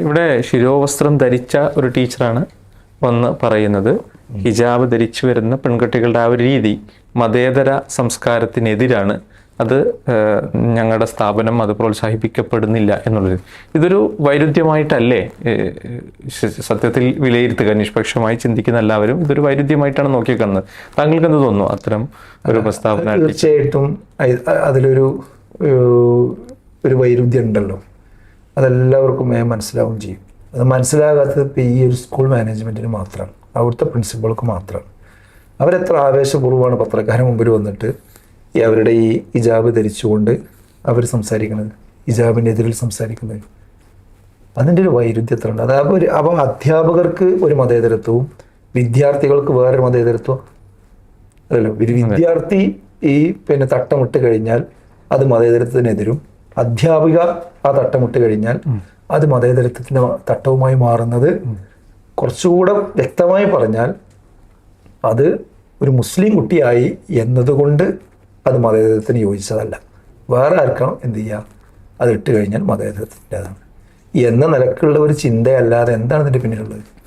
ഇവിടെ ശിരോവസ്ത്രം ധരിച്ച ഒരു ടീച്ചറാണ് വന്ന് പറയുന്നത്. ഹിജാബ് ധരിച്ചു വരുന്ന പെൺകുട്ടികളുടെ ആ ഒരു രീതി മതേതര സംസ്കാരത്തിനെതിരാണ്. അത് ഞങ്ങളുടെ സ്ഥാപനം അത് പ്രോത്സാഹിപ്പിക്കപ്പെടുന്നില്ല എന്നുള്ളത്. ഇതൊരു വൈരുദ്ധ്യമായിട്ടല്ലേ? സത്യത്തിൽ വിലയിരുത്തുക നിഷ്പക്ഷമായി ചിന്തിക്കുന്ന എല്ലാവരും ഇതൊരു വൈരുദ്ധ്യമായിട്ടാണ് നോക്കിക്കാണുന്നത്. താങ്കൾക്ക് എന്ത് തോന്നുന്നു അത്തരം ഒരു പ്രസ്താവന തീർച്ചയായിട്ടും അതിലൊരു ഒരു വൈരുദ്ധ്യം ഉണ്ടല്ലോ അതെല്ലാവർക്കും വേഗം മനസ്സിലാവുകയും ചെയ്യും. അത് മനസ്സിലാകാത്തത് ഇപ്പോൾ ഈ ഒരു സ്കൂൾ മാനേജ്മെന്റിന് മാത്രമാണ് അവിടുത്തെ പ്രിൻസിപ്പൾക്ക് മാത്രമാണ് അവരെത്ര ആവേശപൂർവമാണ് പത്രക്കാരൻ മുമ്പിൽ വന്നിട്ട് ഈ അവരുടെ ഈ ഇജാബ് ധരിച്ചുകൊണ്ട് അവർ സംസാരിക്കുന്നത് ഇജാബിനെതിരിൽ സംസാരിക്കുന്നത്. അതിന്റെ ഒരു വൈരുദ്ധ്യത്തിലുണ്ട് അതായത് ഒരു അപ്പോൾ അധ്യാപകർക്ക് ഒരു മതേതരത്വവും വിദ്യാർത്ഥികൾക്ക് വേറൊരു മതേതരത്വം അതല്ലോ ഒരു വിദ്യാർത്ഥി ഈ പിന്നെ തട്ടമിട്ട് കഴിഞ്ഞാൽ അത് മതേതരത്വത്തിനെതിരും അധ്യാപിക ആ തട്ടമിട്ട് കഴിഞ്ഞാൽ അത് മതേതരത്വത്തിന്റെ തട്ടവുമായി മാറുന്നത് കുറച്ചുകൂടെ വ്യക്തമായി പറഞ്ഞാൽ അത് ഒരു മുസ്ലിം കുട്ടിയായി എന്നതുകൊണ്ട് അത് മതേതരത്തിന് യോജിച്ചതല്ല. വേറെ ആർക്കണം എന്ത് ചെയ്യുക അത് ഇട്ട് കഴിഞ്ഞാൽ മതേതരത്തിന്റെതാണ്. എന്ന നിലക്കുള്ള ഒരു ചിന്തയല്ലാതെ എന്താണ് ഇതിന്റെ പിന്നിലുള്ളത്?